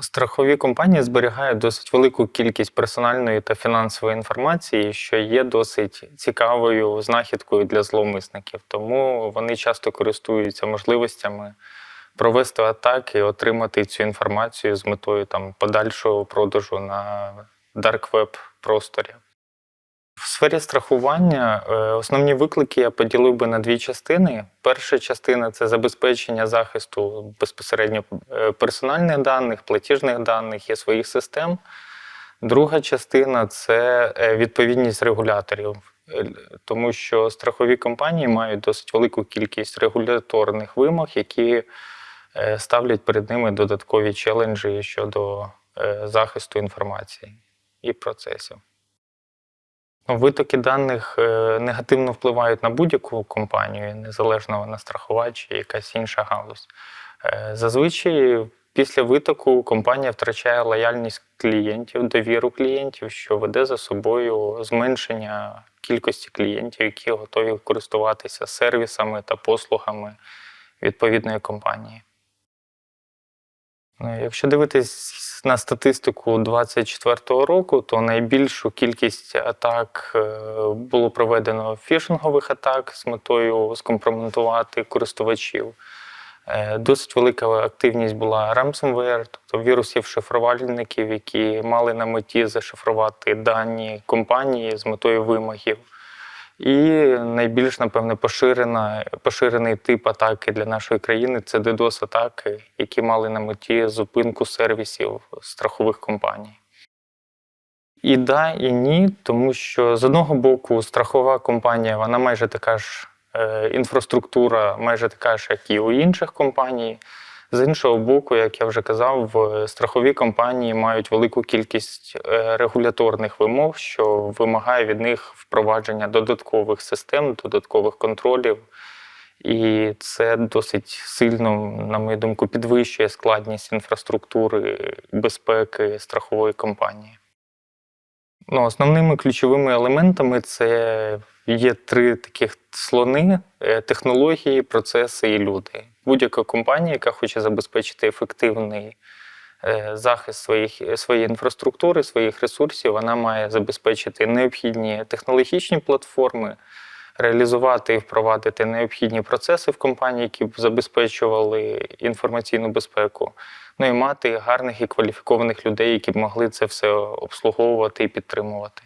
Страхові компанії зберігають досить велику кількість персональної та фінансової інформації, що є досить цікавою знахідкою для зловмисників. Тому вони часто користуються можливостями провести атаки, отримати цю інформацію з метою там, подальшого продажу на дарквеб просторі. Сфері страхування е, основні виклики я поділив би на дві частини. Перша частина це забезпечення захисту безпосередньо е, персональних даних, платіжних даних і своїх систем. Друга частина це е, відповідність регуляторів, тому що страхові компанії мають досить велику кількість регуляторних вимог, які ставлять перед ними додаткові челенджі щодо захисту інформації і процесів. Витоки даних е, негативно впливають на будь-яку компанію, незалежно вона страхова чи якась інша галузь. Е, Зазвичай після витоку компанія втрачає лояльність клієнтів, довіру клієнтів, що веде за собою зменшення кількості клієнтів, які готові користуватися сервісами та послугами відповідної компанії. Ну, Якщо дивитись на статистику 2024 року, то найбільшу кількість атак е, було проведено фішингових атак з метою скомпрометувати користувачів. Е, Досить велика активність була ransomware, тобто вірусів-шифрувальників, які мали на меті зашифрувати дані компанії з метою вимогів. І найбільш, напевне, поширена, поширений тип атаки для нашої країни це DDoS-атаки, які мали на меті зупинку сервісів страхових компаній. І да, і ні, тому що з одного боку страхова компанія, вона майже така ж е, інфраструктура, майже така ж, як і у інших компаній. З іншого боку, як я вже казав, в- страхові компанії мають велику кількість е, регуляторних вимог, що вимагає від них впровадження додаткових систем, додаткових контролів. І це досить сильно, на мою думку, підвищує складність інфраструктури безпеки страхової компанії. Ну, основними ключовими елементами це є три таких слони: е, технології, процеси і люди. Будь-яка компанія, яка хоче забезпечити ефективний е, захист своїх, своєї інфраструктури, своїх ресурсів, вона має забезпечити необхідні технологічні платформи, реалізувати і впровадити необхідні процеси в компанії, які б забезпечували інформаційну безпеку. Ну і мати гарних і кваліфікованих людей, які б могли це все обслуговувати і підтримувати.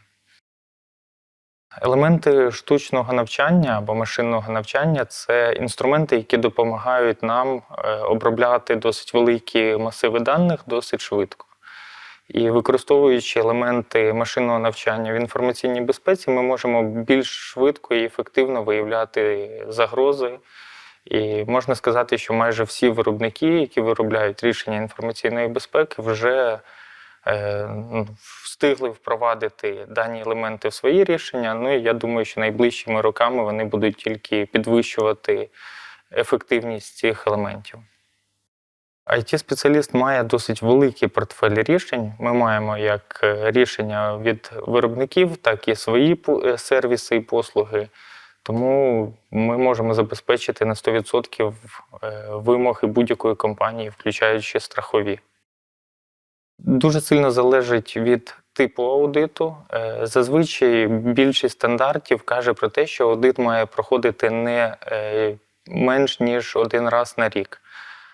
Елементи штучного навчання або машинного навчання це інструменти, які допомагають нам е, обробляти досить великі масиви даних досить швидко. І використовуючи елементи машинного навчання в інформаційній безпеці, ми можемо більш швидко і ефективно виявляти загрози. І можна сказати, що майже всі виробники, які виробляють рішення інформаційної безпеки, вже встигли впровадити дані елементи в свої рішення. Ну і я думаю, що найближчими роками вони будуть тільки підвищувати ефективність цих елементів. IT-спеціаліст має досить великий портфель рішень. Ми маємо як е, рішення від виробників, так і свої е, сервіси і послуги. Тому ми можемо забезпечити на 100% е, вимоги будь-якої компанії, включаючи страхові. Дуже сильно залежить від типу аудиту. Е, Зазвичай більшість стандартів каже про те, що аудит має проходити не е, менш ніж один раз на рік.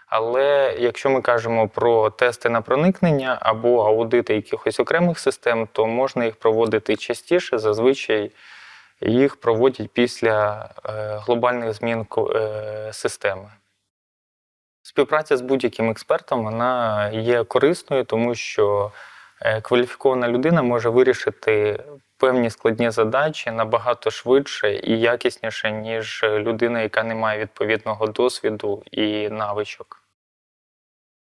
Але якщо ми кажемо про тести на проникнення або аудити якихось окремих систем, то можна їх проводити частіше. Зазвичай їх проводять після е, глобальних змін системи. Співпраця з будь-яким експертом вона є корисною, тому що е, кваліфікована людина може вирішити певні складні задачі набагато швидше і якісніше, ніж людина, яка не має відповідного досвіду і навичок.